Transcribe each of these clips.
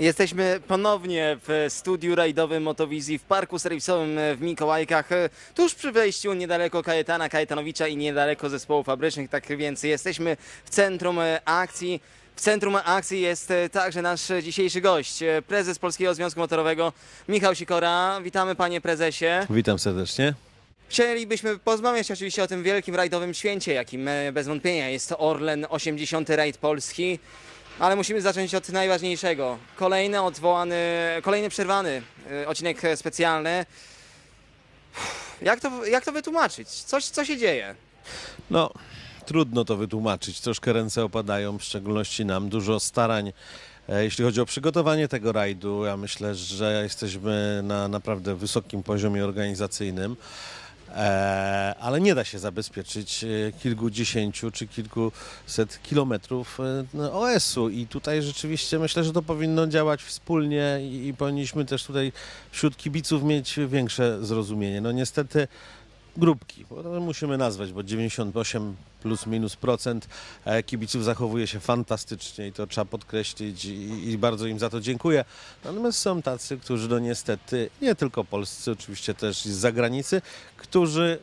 Jesteśmy ponownie w studiu rajdowym Motowizji w parku serwisowym w Mikołajkach, tuż przy wejściu niedaleko Kajetana Kajetanowicza i niedaleko zespołów fabrycznych, tak więc jesteśmy w centrum akcji. W centrum akcji jest także nasz dzisiejszy gość, prezes Polskiego Związku Motorowego Michał Sikora. Witamy panie prezesie. Witam serdecznie. Chcielibyśmy porozmawiać oczywiście o tym wielkim rajdowym święcie, jakim bez wątpienia jest Orlen 80. Rajd Polski. Ale musimy zacząć od najważniejszego. Kolejny odwołany, kolejny przerwany e, odcinek specjalny. Jak to, jak to wytłumaczyć? Coś, co się dzieje? No, trudno to wytłumaczyć. Troszkę ręce opadają, w szczególności nam. Dużo starań, e, jeśli chodzi o przygotowanie tego rajdu. Ja myślę, że jesteśmy na naprawdę wysokim poziomie organizacyjnym. E, ale nie da się zabezpieczyć e, kilkudziesięciu czy kilkuset kilometrów e, OS-u i tutaj rzeczywiście myślę, że to powinno działać wspólnie i powinniśmy też tutaj wśród kibiców mieć większe zrozumienie. No niestety grupki, bo to musimy nazwać, bo 98 plus minus procent e, kibiców zachowuje się fantastycznie i to trzeba podkreślić i, i bardzo im za to dziękuję. Natomiast są tacy, którzy no niestety, nie tylko polscy, oczywiście też z zagranicy, którzy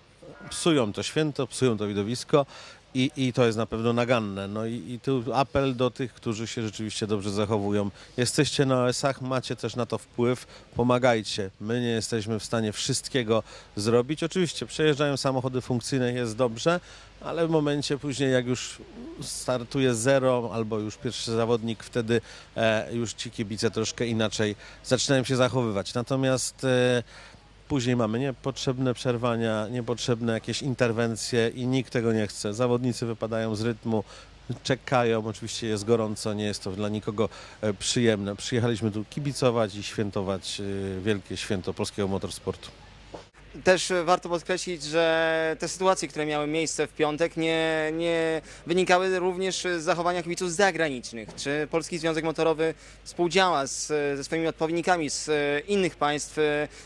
psują to święto, psują to widowisko i, i to jest na pewno naganne. No i, i tu apel do tych, którzy się rzeczywiście dobrze zachowują. Jesteście na OS-ach, macie też na to wpływ, pomagajcie. My nie jesteśmy w stanie wszystkiego zrobić. Oczywiście przejeżdżają samochody funkcyjne, jest dobrze, ale w momencie później jak już startuje zero albo już pierwszy zawodnik, wtedy e, już ci kibice troszkę inaczej zaczynają się zachowywać. Natomiast e, Później mamy niepotrzebne przerwania, niepotrzebne jakieś interwencje i nikt tego nie chce. Zawodnicy wypadają z rytmu, czekają, oczywiście jest gorąco, nie jest to dla nikogo e, przyjemne. Przyjechaliśmy tu kibicować i świętować e, wielkie święto polskiego motorsportu. Też warto podkreślić, że te sytuacje, które miały miejsce w piątek, nie, nie wynikały również z zachowania kibiców zagranicznych. Czy Polski Związek Motorowy współdziała z, ze swoimi odpowiednikami z innych państw,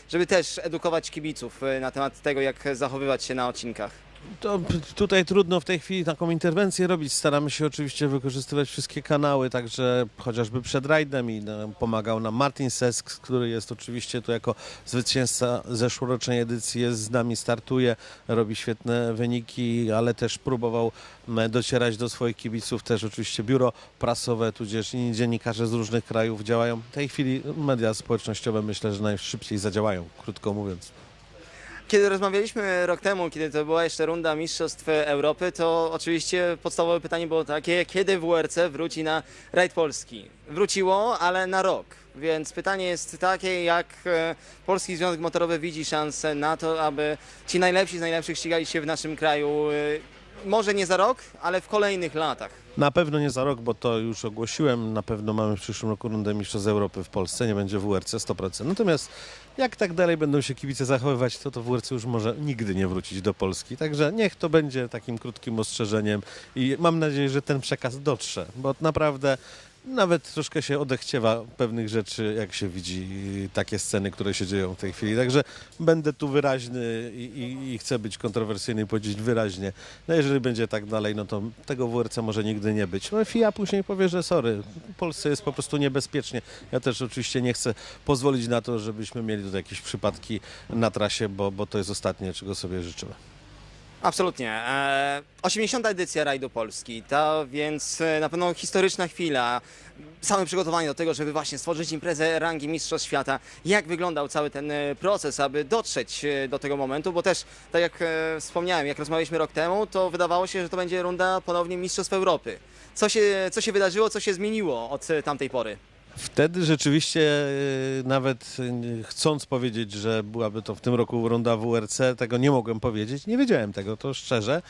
żeby też edukować kibiców na temat tego, jak zachowywać się na odcinkach? To tutaj trudno w tej chwili taką interwencję robić. Staramy się oczywiście wykorzystywać wszystkie kanały, także chociażby przed rajdem i no, pomagał nam Martin Sesk, który jest oczywiście tu jako zwycięzca zeszłorocznej edycji, jest z nami, startuje, robi świetne wyniki, ale też próbował m, docierać do swoich kibiców. Też oczywiście biuro prasowe, tudzież inni dziennikarze z różnych krajów działają. W tej chwili media społecznościowe myślę, że najszybciej zadziałają, krótko mówiąc. Kiedy rozmawialiśmy rok temu, kiedy to była jeszcze runda Mistrzostw Europy, to oczywiście podstawowe pytanie było takie, kiedy WRC wróci na rajd Polski? Wróciło, ale na rok. Więc pytanie jest takie, jak e, Polski Związek Motorowy widzi szansę na to, aby ci najlepsi z najlepszych ścigali się w naszym kraju, e, może nie za rok, ale w kolejnych latach. Na pewno nie za rok, bo to już ogłosiłem. Na pewno mamy w przyszłym roku rundę Mistrzostw Europy w Polsce, nie będzie WRC 100%. Natomiast jak tak dalej będą się kibice zachowywać, to to WRC już może nigdy nie wrócić do Polski. Także niech to będzie takim krótkim ostrzeżeniem i mam nadzieję, że ten przekaz dotrze, bo naprawdę nawet troszkę się odechciewa pewnych rzeczy, jak się widzi takie sceny, które się dzieją w tej chwili. Także będę tu wyraźny i, i, i chcę być kontrowersyjny i powiedzieć wyraźnie. No jeżeli będzie tak dalej, no to tego WRC może nigdy nie być. No FIA później powie, że sorry, w Polsce jest po prostu niebezpiecznie. Ja też oczywiście nie chcę pozwolić na to, żebyśmy mieli tutaj jakieś przypadki na trasie, bo, bo to jest ostatnie, czego sobie życzymy. Absolutnie. E, 80. edycja Rajdu Polski, to więc e, na pewno historyczna chwila. Same przygotowanie do tego, żeby właśnie stworzyć imprezę rangi Mistrzostw Świata. Jak wyglądał cały ten e, proces, aby dotrzeć e, do tego momentu? Bo też, tak jak e, wspomniałem, jak rozmawialiśmy rok temu, to wydawało się, że to będzie runda ponownie Mistrzostw Europy. Co się, co się wydarzyło, co się zmieniło od e, tamtej pory? Wtedy rzeczywiście e, nawet e, chcąc powiedzieć, że byłaby to w tym roku runda WRC, tego nie mogłem powiedzieć. Nie wiedziałem tego, to szczerze.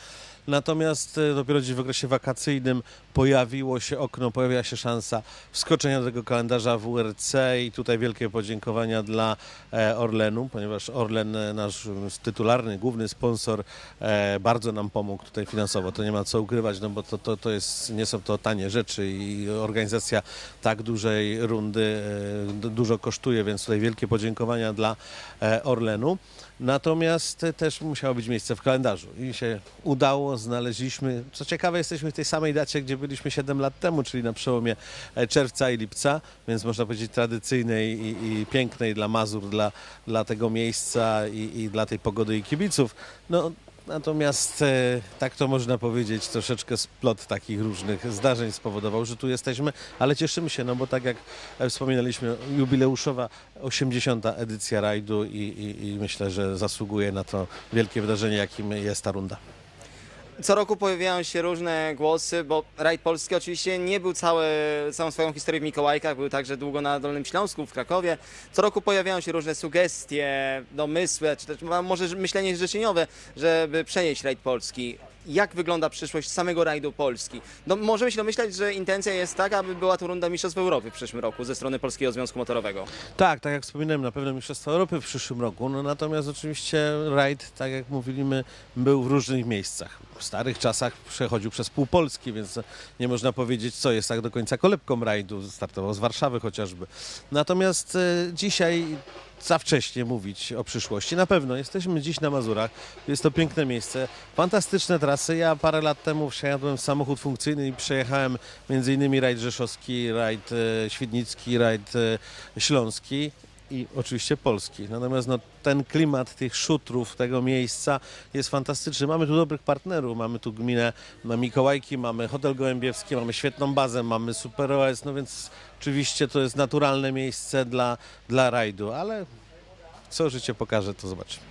Natomiast e, dopiero gdzieś w okresie wakacyjnym pojawiło się okno, pojawiła się szansa wskoczenia do tego kalendarza WRC i tutaj wielkie podziękowania dla e, Orlenu, ponieważ Orlen, e, nasz tytularny, główny sponsor, bardzo nam pomógł tutaj finansowo. To nie ma co ukrywać, no bo to, to, to jest, nie są to tanie rzeczy i organizacja tak dużej rundy du- dużo kosztuje, więc tutaj wielkie podziękowania dla Orlenu. Natomiast też musiało być miejsce w kalendarzu i się udało, znaleźliśmy. Co ciekawe, jesteśmy w tej samej dacie, gdzie byliśmy 7 lat temu, czyli na przełomie e, czerwca i lipca, więc można powiedzieć tradycyjnej i, i pięknej dla Mazur, dla, dla tego miejsca i, i dla tej pogody i kibiców. No, Natomiast e, tak to można powiedzieć, troszeczkę splot takich różnych zdarzeń spowodował, że tu jesteśmy, ale cieszymy się, no bo tak jak e, wspominaliśmy, jubileuszowa 80. edycja rajdu i, i, i myślę, że zasługuje na to wielkie wydarzenie, jakim jest ta runda. Co roku pojawiają się różne głosy, bo rajd polski oczywiście nie był całe, całą swoją historię w Mikołajkach, był także długo na Dolnym Śląsku, w Krakowie. Co roku pojawiają się różne sugestie, domysły, czy też może myślenie życzeniowe, żeby przenieść rajd polski. Jak wygląda przyszłość samego rajdu Polski? No, możemy się domyślać, że intencja jest taka, aby była to runda Mistrzostw Europy w przyszłym roku ze strony Polskiego Związku Motorowego. Tak, tak jak wspominałem, na pewno Mistrzostwa Europy w przyszłym roku, no natomiast oczywiście rajd, tak jak mówiliśmy, był w różnych miejscach. W starych czasach przechodził przez pół Polski, więc nie można powiedzieć, co jest tak do końca kolebką rajdu. Startował z Warszawy chociażby. Natomiast e, dzisiaj za wcześnie mówić o przyszłości. Na pewno jesteśmy dziś na Mazurach. Jest to piękne miejsce, fantastyczne trasy. Ja parę lat temu wsiadłem w samochód funkcyjny i przejechałem innymi rajd rzeszowski, rajd e, świdnicki, rajd e, śląski i oczywiście polski. Natomiast no, ten klimat tych szutrów, tego miejsca jest fantastyczny. Mamy tu dobrych partnerów, mamy tu gminę na Mikołajki, mamy Hotel Gołębiewski, mamy świetną bazę, mamy Super OS, no więc oczywiście to jest naturalne miejsce dla, dla rajdu, ale co życie pokaże, to zobaczymy.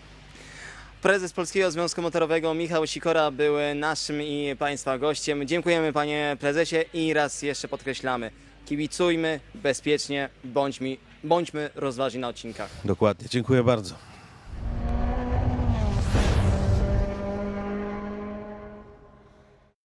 Prezes Polskiego Związku Motorowego Michał Sikora był naszym i Państwa gościem. Dziękujemy Panie Prezesie i raz jeszcze podkreślamy, kibicujmy bezpiecznie, bądźmy, bądźmy rozważni na odcinkach. Dokładnie, dziękuję bardzo.